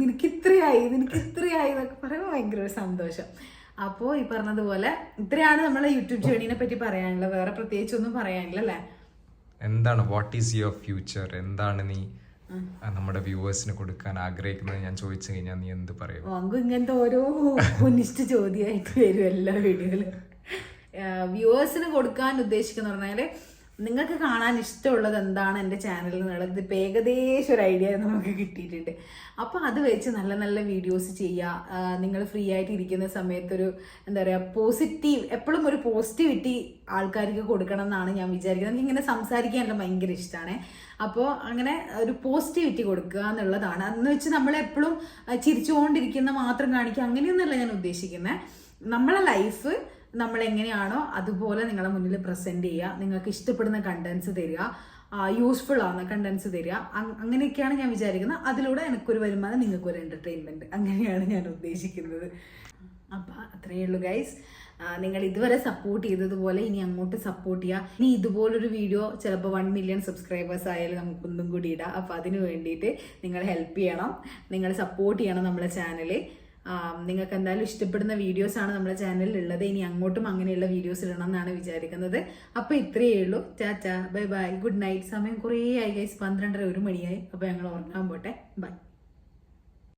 നിനക്ക് ഇത്രയായി നിനക്ക് ഇത്രയായി എന്നൊക്കെ പറയുമ്പോൾ ഭയങ്കര ഒരു സന്തോഷം. അപ്പോൾ ഈ പറഞ്ഞതുപോലെ ഇത്രയാണ് നമ്മളെ യൂട്യൂബ് ജേണീനെ പറ്റി പറയാനുള്ളത്. വേറെ പ്രത്യേകിച്ച് ഒന്നും പറയാനില്ല അല്ലേ? എന്താണ്? വാട്ട് ഈസ് യുവർ ഫ്യൂച്ചർ എന്താണ് നീ നമ്മുടെ വ്യൂവേഴ്സിന് കൊടുക്കാൻ ആഗ്രഹിക്കുന്നത്? ഞാൻ ചോദിച്ചു കഴിഞ്ഞാൽ നീ എന്ത് പറയും? അങ്ങ് ഇങ്ങനത്തെ ഓരോ ഒന്നിഷ്ട ചോദ്യമായിട്ട് വരും എല്ലാ വീഡിയോയിലും. വ്യൂവേഴ്സിന് കൊടുക്കാൻ ഉദ്ദേശിക്കുന്ന പറഞ്ഞാൽ നിങ്ങൾക്ക് കാണാൻ ഇഷ്ടമുള്ളത് എന്താണ് എന്റെ ചാനലിൽ എന്നുള്ളത് ഇപ്പം ഏകദേശം ഒരു ഐഡിയ നമുക്ക് കിട്ടിയിട്ടുണ്ട്. അപ്പോൾ അത് വെച്ച് നല്ല നല്ല വീഡിയോസ് ചെയ്യുക നിങ്ങൾ ഫ്രീ ആയിട്ട് ഇരിക്കുന്ന സമയത്തൊരു എന്താ പറയുക പോസിറ്റീവ് എപ്പോഴും ഒരു പോസിറ്റിവിറ്റി ആൾക്കാർക്ക് കൊടുക്കണം എന്നാണ് ഞാൻ വിചാരിക്കുന്നത്. എനിക്ക് ഇങ്ങനെ സംസാരിക്കാനുള്ള ഭയങ്കര ഇഷ്ടമാണ് അപ്പോൾ അങ്ങനെ ഒരു പോസിറ്റിവിറ്റി കൊടുക്കുക എന്നുള്ളതാണ്. അന്ന് വെച്ച് നമ്മളെപ്പോഴും ചിരിച്ചുകൊണ്ടിരിക്കുന്ന മാത്രം കാണിക്കുക അങ്ങനെയൊന്നുമല്ല ഞാൻ ഉദ്ദേശിക്കുന്നത് നമ്മളെ ലൈഫ് നമ്മൾ എങ്ങനെയാണോ അതുപോലെ നിങ്ങളെ മുന്നിൽ പ്രസന്റ് ചെയ്യുക. നിങ്ങൾക്ക് ഇഷ്ടപ്പെടുന്ന കണ്ടൻസ് തരിക. യൂസ്ഫുൾ ആവുന്ന കണ്ടൻസ് തരിക. അങ്- അങ്ങനെയൊക്കെയാണ് ഞാൻ വിചാരിക്കുന്നത്. അതിലൂടെ എനിക്കൊരു വരുമാനം നിങ്ങൾക്കൊരു എന്റർടൈൻമെന്റ് അങ്ങനെയാണ് ഞാൻ ഉദ്ദേശിക്കുന്നത്. അപ്പം അത്രയേ ഉള്ളൂ ഗൈസ് നിങ്ങൾ ഇതുവരെ സപ്പോർട്ട് ചെയ്തതുപോലെ ഇനി അങ്ങോട്ട് സപ്പോർട്ട് ചെയ്യുക. ഇനി ഇതുപോലൊരു വീഡിയോ ചിലപ്പോൾ വൺ മില്യൺ സബ്സ്ക്രൈബേഴ്സ് ആയാലും നമുക്കൊന്നും കൂടി ഇടാം. അപ്പോൾ അതിന് വേണ്ടിയിട്ട് നിങ്ങൾ ഹെൽപ്പ് ചെയ്യണം. നിങ്ങൾ സപ്പോർട്ട് ചെയ്യണം നമ്മുടെ ചാനൽ നിങ്ങൾക്ക് എന്തായാലും ഇഷ്ടപ്പെടുന്ന വീഡിയോസ് ആണ് നമ്മുടെ ചാനലിൽ ഉള്ളത് ഇനി അങ്ങോട്ടും അങ്ങനെയുള്ള വീഡിയോസ് ഇടണം എന്നാണ് വിചാരിക്കുന്നത്. അപ്പോൾ ഇത്രയേ ഉള്ളൂ. ചാച്ചാ ബൈ ബൈ ഗുഡ് നൈറ്റ്. സമയം കുറേ ആയി ഗൈസ് പന്ത്രണ്ടര ഒരു മണിയായി. അപ്പോൾ ഞങ്ങൾ ഉറങ്ങാൻ പോട്ടെ. ബൈ.